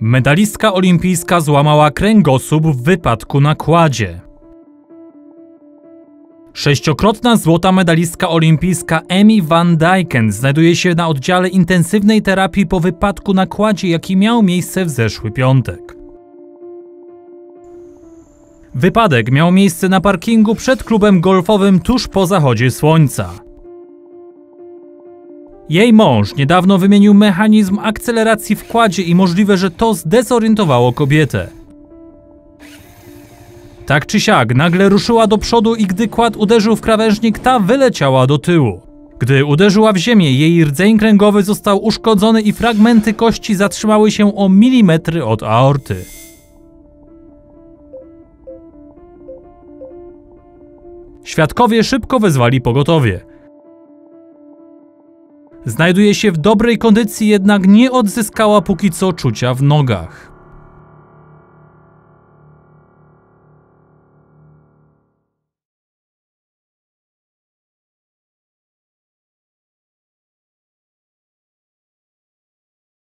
Medalistka olimpijska złamała kręgosłup w wypadku na kładzie. Sześciokrotna złota medalistka olimpijska Emi van Dijken znajduje się na oddziale intensywnej terapii po wypadku na kładzie, jaki miał miejsce w zeszły piątek. Wypadek miał miejsce na parkingu przed klubem golfowym tuż po zachodzie słońca. Jej mąż niedawno wymienił mechanizm akceleracji w kładzie i możliwe, że to zdezorientowało kobietę. Tak czy siak, nagle ruszyła do przodu i gdy kład uderzył w krawężnik, ta wyleciała do tyłu. Gdy uderzyła w ziemię, jej rdzeń kręgowy został uszkodzony i fragmenty kości zatrzymały się o milimetry od aorty. Świadkowie szybko wezwali pogotowie. Znajduje się w dobrej kondycji, jednak nie odzyskała póki co czucia w nogach.